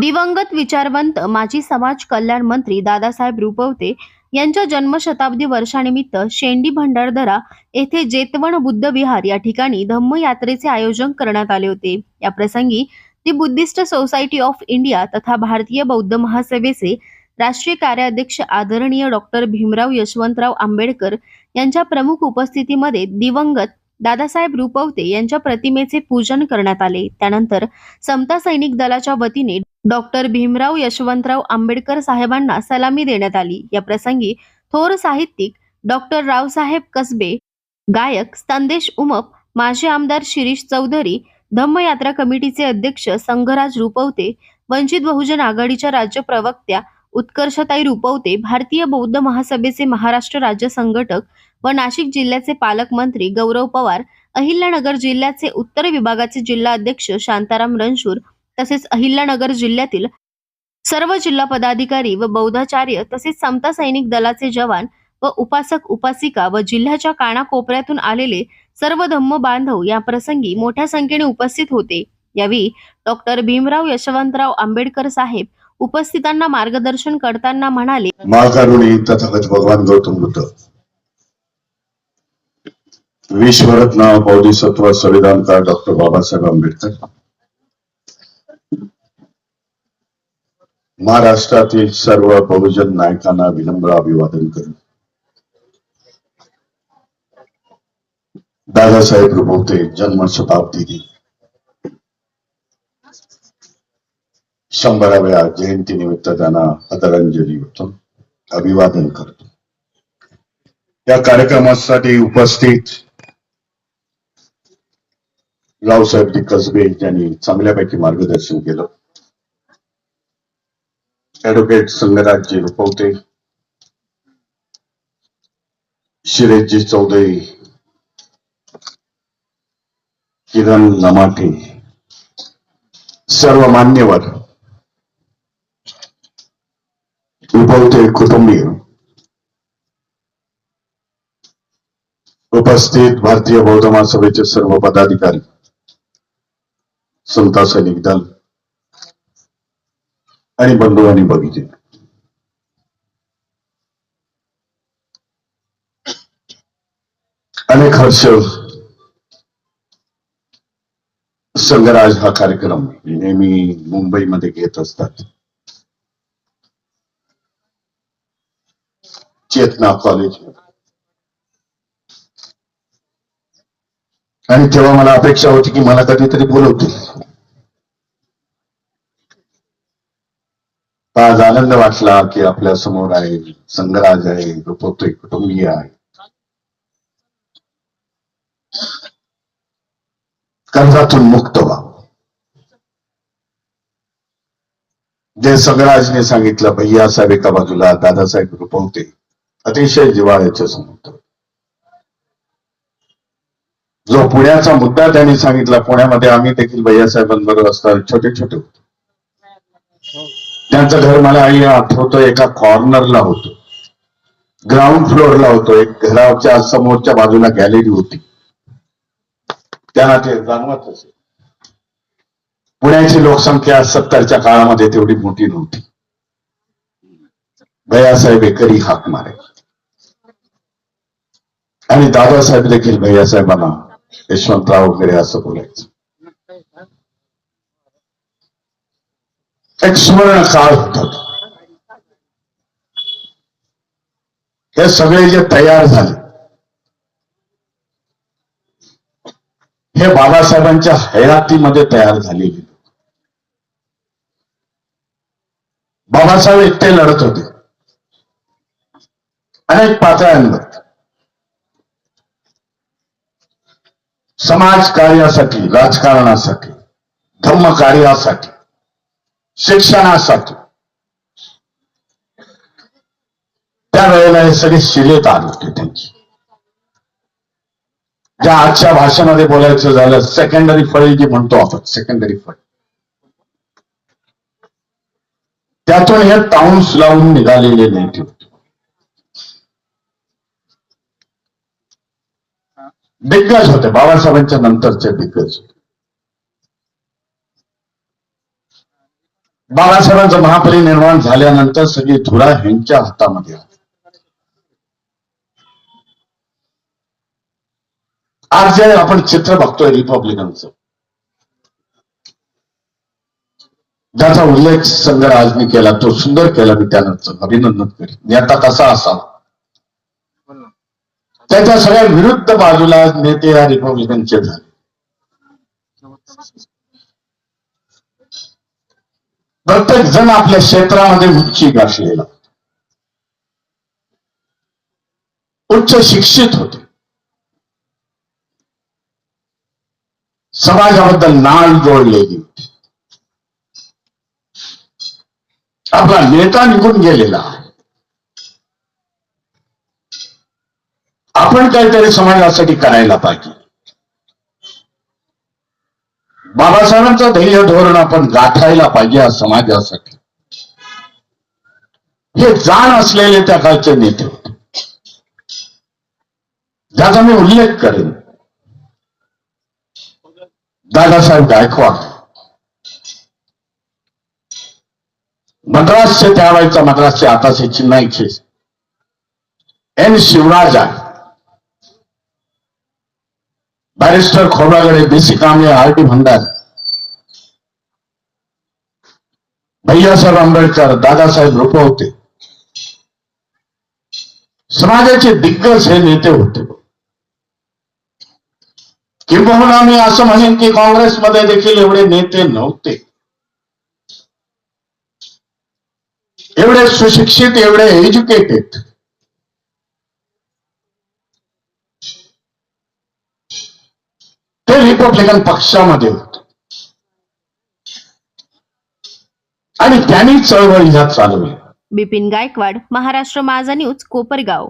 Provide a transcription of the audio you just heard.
दिवंगत विचारवंत माजी समाज कल्याण मंत्री दादासाहेब रुपवते यांच्या जन्मशताब्दी वर्षानिमित्त शेंडी भंडारदरा येथे जेतवण बुद्ध विहार या ठिकाणी धम्म यात्रेचे आयोजन करण्यात आले होते. या प्रसंगी the Buddhist society of India तथा भारतीय बौद्ध महासभेचे राष्ट्रीय कार्याध्यक्ष आदरणीय डॉक्टर भीमराव यशवंतराव आंबेडकर यांच्या प्रमुख उपस्थितीमध्ये दिवंगत दादासाहेब रुपवते यांच्या प्रतिमेचे पूजन करण्यात आले. त्यानंतर समता सैनिक दलाच्या वतीने डॉक्टर भीमराव यशवंतराव आंबेडकर साहेबांना सलामी देण्यात आली. या प्रसंगी थोर साहित्यिक डॉक्टर रावसाहेब कसबे गायक संदेश उमप माजी आमदार शिरीष चौधरी धम्मयात्रा कमिटीचे अध्यक्ष संघराज रुपवते वंचित बहुजन आघाडीच्या राज्य प्रवक्त्या उत्कर्षताई रुपवते भारतीय बौद्ध महासभेचे महाराष्ट्र राज्य संघटक व नाशिक जिल्ह्याचे पालकमंत्री गौरव पवार अहिल्यानगर जिल्ह्याचे उत्तर विभागाचे जिल्हा अध्यक्ष शांताराम रणशूर तसेच अहिल्यानगर जिल्ह्यातील सर्व जिल्हा पदाधिकारी व बौद्धाचार्य तसेच समता सैनिक दलाचे जवान व उपासक उपासिका व जिल्ह्याच्या कानाकोपऱ्यातून आलेले सर्व धम्म बांधव या प्रसंगी मोठ्या संख्येने उपस्थित होते. यावेळी डॉक्टर भीमराव यशवंतराव आंबेडकर साहेब उपस्थितांना मार्गदर्शन करताना म्हणाले महाकारुणी तथागत भगवान गौतम बुद्ध. विश्वरत्न बौद्धिसत्व संविधानकार डॉक्टर बाबासाहेब आंबेडकर? महाराष्ट्रातील सर्व बहुजन नायकांना विनम्र अभिवादन करू दादासाहेब रुपवते जन्म शताब्दी दिन. शंभराव्या जयंतीनिमित्त त्यांना आदरांजली होतो अभिवादन करतो. या कार्यक्रमासाठी उपस्थित रावसाहेब कसबे यांनी चांगल्यापैकी मार्गदर्शन केलं. ऍडव्होकेट संगराजजी रुपवते शिरेशजी चौधरी किरण लमाटे सर्व मान्यवर रुपवते कुटुंबीय उपस्थित भारतीय बौद्ध महासभेचे सर्व पदाधिकारी संता सैनिक दल आणि बंधुवानी आणि अनेक हर्ष संगराज हा कार्यक्रम नेहमी मुंबईमध्ये घेत असतात. चेतना कॉलेज आणि तेव्हा मला अपेक्षा होती की मला कधीतरी बोलवतील. आज आनंद वाटला की आपल्यासमोर आहे संघराज आहे रुपवते कुटुंबीय आहे. कर्जातून मुक्त व्हा. जे संघराजने सांगितलं भैया साहेब एका बाजूला दादासाहेब रुपवते अतिशय जिवाळ्याच्या समोर. जो पुण्याचा मुद्दा त्यांनी सांगितला पुण्यामध्ये आम्ही देखील भैयासाहेबांबरोबर असताना छोटे छोटे होतो. त्यांचं घर मला आई आठवतो एका कॉर्नरला होतं. ग्राउंड फ्लोअरला होतो. एक घराच्या समोरच्या बाजूला गॅलरी होती. त्यांना ते जाणवत असे. पुण्याची लोकसंख्या सत्तरच्या काळामध्ये तेवढी मोठी नव्हती. भैयासाहेब एकरी हाक मारे. आणि दादासाहेब देखील भैयासाहेबांना यशवंतराव वगैरे असं बोलायचं. एक सुवर्ण काळ होता हे सगळे जे तयार झाले. हे बाबासाहेबांच्या हयातीमध्ये तयार झालेले. बाबासाहेब एकटे लढत होते. अनेक पातळ्यांवर. समाज कार्यासाठी राजकारणासाठी धर्म कार्यासाठी शिक्षणासाठी. त्यावेळेला हे सगळे शिलेत आले होते त्यांची. ज्या आजच्या भाषेमध्ये बोलायचं झालं सेकंडरी फळी जी म्हणतो आपण सेकंडरी फळी. त्यातून हे टाउन्स लावून निघालेले नेते होते. दिग्गज होते बाबासाहेबांच्या नंतरचे दिग्गज होते. बाबासाहेबांचं महापरिनिर्वाण झाल्यानंतर सगळी धुरा ह्यांच्या हातामध्ये आली. आज जे आपण चित्र बघतोय रिपब्लिकनचं ज्याचा उल्लेख संघराजनी केला तो सुंदर केला मी त्यानंतर अभिनंदन करेन. नेता कसा असावा? त्याच्या सगळ्या विरुद्ध बाजूला नेते या रिपब्लिकनचे झाले. प्रत्येक जण आपल्या क्षेत्रामध्ये उच्ची गाठलेला उच्च शिक्षित होते. समाजाबद्दल नाळ जोडलेली होती. आपला नेता निघून गेलेला आहे. आपण काहीतरी समाजासाठी करायला पाहिजे. बाबासाहेबांचं ध्येय धोरण आपण गाठायला पाहिजे या समाजासाठी. हे जाण असलेले त्या काळचे नेते होते. ज्याचा मी उल्लेख करेन. दादासाहेब गायकवाड. मद्रासचे त्यावेळेचा मद्रासचे आताचे चिन्नाईचे N Shivaraja barrister Khobragade BC Kamble R T Bhandar. Bhaiyasaheb Ambedkar Dadasaheb Rupwate समाजाचे दिग्गज हे नेते होते. किंबहुना मी असं म्हणेन की काँग्रेसमध्ये देखील एवढे नेते नव्हते. एवढे सुशिक्षित एवढे एज्युकेटेड ते रिपब्लिकन पक्षामध्ये होत. आणि त्यांनी चळवळी ह्या चालवल्या. बिपिन गायकवाड महाराष्ट्र माझा न्यूज कोपरगाव.